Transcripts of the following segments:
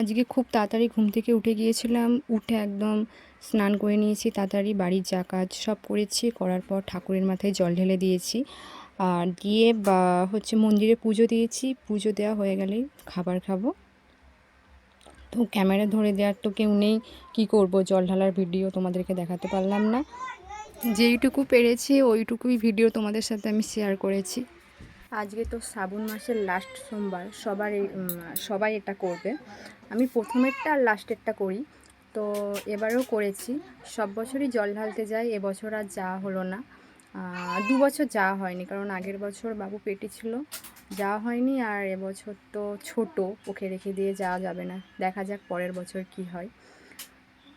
আজকে খুব তাড়াতাড়ি ঘুম থেকে উঠে গিয়েছিলাম। উঠে একদম স্নান করে নিয়েছি, তাড়াতাড়ি বাড়ির যা কাজ সব করেছি। করার পর ঠাকুরের মাথায় জল ঢেলে দিয়েছি। আর দিয়ে বা হচ্ছে মন্দিরে পুজো দিয়েছি। পুজো দেওয়া হয়ে গেলেই খাবার খাব। তো ক্যামেরা ধরে দেওয়ার তো কেউ নেই। কী করব? জল ঢালার ভিডিও তোমাদেরকে দেখাতে পারলাম না। যেইটুকু পেরেছি, ওইটুকুই ভিডিও তোমাদের সাথে আমি শেয়ার করেছি। আজকে তো শ্রাবণ মাসের লাস্ট সোমবার, সবার সবাই এটা করবে। আমি প্রথমেরটা আর লাস্টেরটা করি। তো এবারেও করেছি। সব বছরই জল ঢালতে যাই, এবছর আর যাওয়া হলো না। দু বছর যাওয়া হয়নি, কারণ আগের বছর বাবু পেটে ছিল। যাওয়া হয়নি আর এবছর তো ছোট, ওকে রেখে দিয়ে যাওয়া যাবে না। দেখা যাক পরের বছর কি হয়।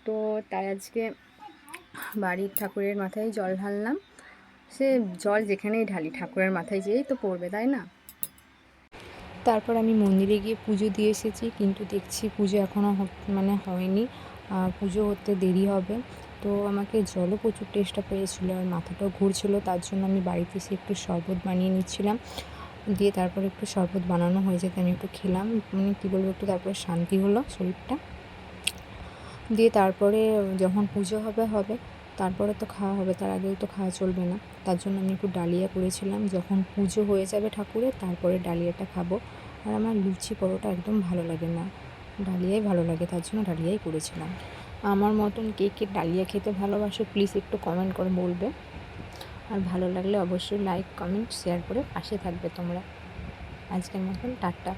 তো তাই আজকে বাড়ির ঠাকুরের মাথায় জল ঢাললাম। সে জল যেখানেই ঢালি, ঠাকুরের মাথায় যেয়েই তো পড়বে, তাই না? তারপর আমি মন্দিরে গিয়ে পুজো দিয়ে এসেছি, কিন্তু দেখছি পুজো এখনও মানে হয়নি। পুজো হতে দেরি হবে। তো আমাকে জলও প্রচুর টেস্টটা পেয়েছিলো আর মাথাটাও ঘুরছিল, তার জন্য আমি বাড়িতে এসে একটু শরবত বানিয়ে নিচ্ছিলাম। দিয়ে তারপরে একটু শরবত বানানো হয়ে যেতে, আমি একটু খেলাম। মানে কী বলব, একটু তারপরে শান্তি হলো শরীরটা। দিয়ে তারপরে যখন পুজো হবে হবে, তারপরে তো খাওয়া হবে, তার আগেও তো খাওয়া চলবে না। তার জন্য আমি একটু ডালিয়া করেছিলাম। যখন পুজো হয়ে যাবে ঠাকুরের, তারপরে ডালিয়াটা খাব। আর আমার লুচি পরোটা একদম ভালো লাগে না। ডালিয়াই ভালো লাগে, তার জন্য ডালিয়াই করেছিলাম। আমার মতন কে কে ডালিয়া খেতে ভালোবাসো প্লিজ একটু কমেন্ট করে বলবে। আর ভালো লাগলে অবশ্যই লাইক কমেন্ট শেয়ার করে পাশে থাকবে তোমরা। আজকের মতন টাটা।